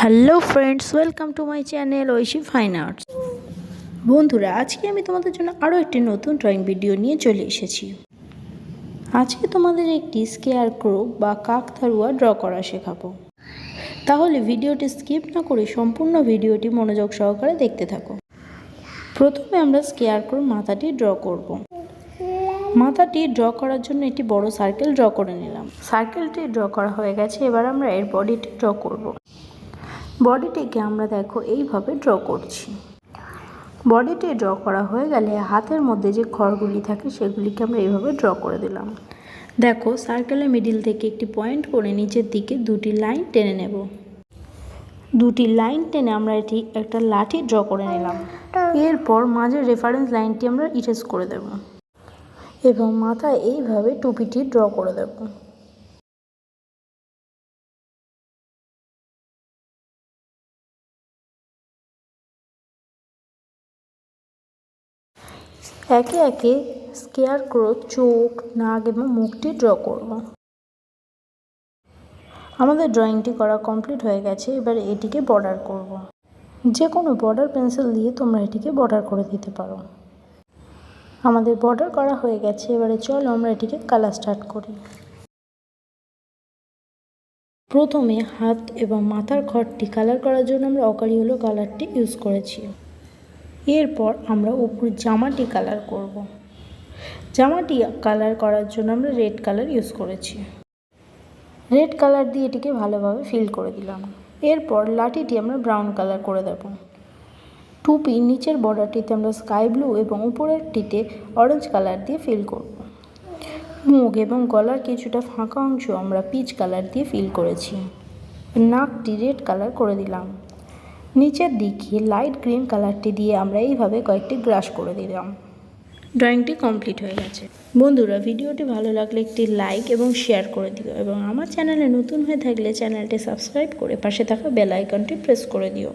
Hello friends, welcome to my channel Aishi fine arts. বন্ধুরা, আজকে আমি তোমাদের জন্য আরও একটি নতুন ড্রয়িং ভিডিও নিয়ে চলে এসেছি। আজকে তোমাদের একটি স্কেয়ার ক্রো বা কাকথারুয়া ড্র করা শেখাবো। তাহলে ভিডিওটি স্কিপ না করে সম্পূর্ণ ভিডিওটি মনোযোগ সহকারে দেখতে থাকো। প্রথমে আমরা স্কেয়ার ক্রোর মাথাটি ড্র করব। মাথাটি ড্র করার জন্য একটি বড় সার্কেল ড্র করে নিলাম। সার্কেলটি ড্র করা হয়ে গেছে, এবার আমরা এর বডিটি ড্র করব। বডিটিকে আমরা দেখো, এইভাবে ড্র করছি। বডিটি ড্র করা হয়ে গেলে হাতের মধ্যে যে খড়গুলি থাকে, সেগুলিকে আমরা এইভাবে ড্র করে দিলাম। দেখো সার্কেলের মিডিল থেকে একটি পয়েন্ট করে নিচের দিকে দুটি লাইন টেনে নেব। দুটি লাইন টেনে আমরা এটি একটা লাঠি ড্র করে নিলাম। এরপর মাঝের রেফারেন্স লাইনটি আমরা ইরেজ করে দেব। এবং মাথায় এইভাবে টুপিটি ড্র করে দেবো। একে একে স্কেয়ার ক্রো চোখ, নাক এবং মুখটি ড্র করব। আমাদের ড্রয়িংটি করা কমপ্লিট হয়ে গেছে, এবারে এটিকে বর্ডার করব। যে কোনো বর্ডার পেন্সিল দিয়ে তোমরা এটিকে বর্ডার করে দিতে পারো। আমাদের বর্ডার করা হয়ে গেছে, এবারে চলো আমরা এটিকে কালার স্টার্ট করি। প্রথমে হাত এবং মাথার ঘরটি কালার করার জন্য আমরা অকারি হলো কালারটি ইউজ করেছি। এরপর আমরা উপর জামাটি কালার করব। জামাটি কালার করার জন্য আমরা রেড কালার ইউজ করেছি। রেড কালার দিয়ে এটিকে ভালোভাবে ফিল করে দিলাম। এরপর লাঠিটি আমরা ব্রাউন কালার করে দেব। টুপি নিচের বর্ডারটিতে আমরা স্কাই ব্লু এবং উপরেরটিতে অরেঞ্জ কালার দিয়ে ফিল করব। মুখ এবং গলার কিছুটা ফাঁকা অংশ আমরা পিচ কালার দিয়ে ফিল করেছি। নাকটি রেড কালার করে দিলাম। নিচের দিকে লাইট গ্রিন কালারটি দিয়ে আমরা এইভাবে কয়েকটি গ্রাস করে দিলাম। ড্রয়িংটি কমপ্লিট হয়ে গেছে। বন্ধুরা, ভিডিওটি ভালো লাগলে একটি লাইক এবং শেয়ার করে দিও এবং আমার চ্যানেলে নতুন হয়ে থাকলে চ্যানেলটি সাবস্ক্রাইব করে পাশে থাকা বেল আইকনটি প্রেস করে দিও।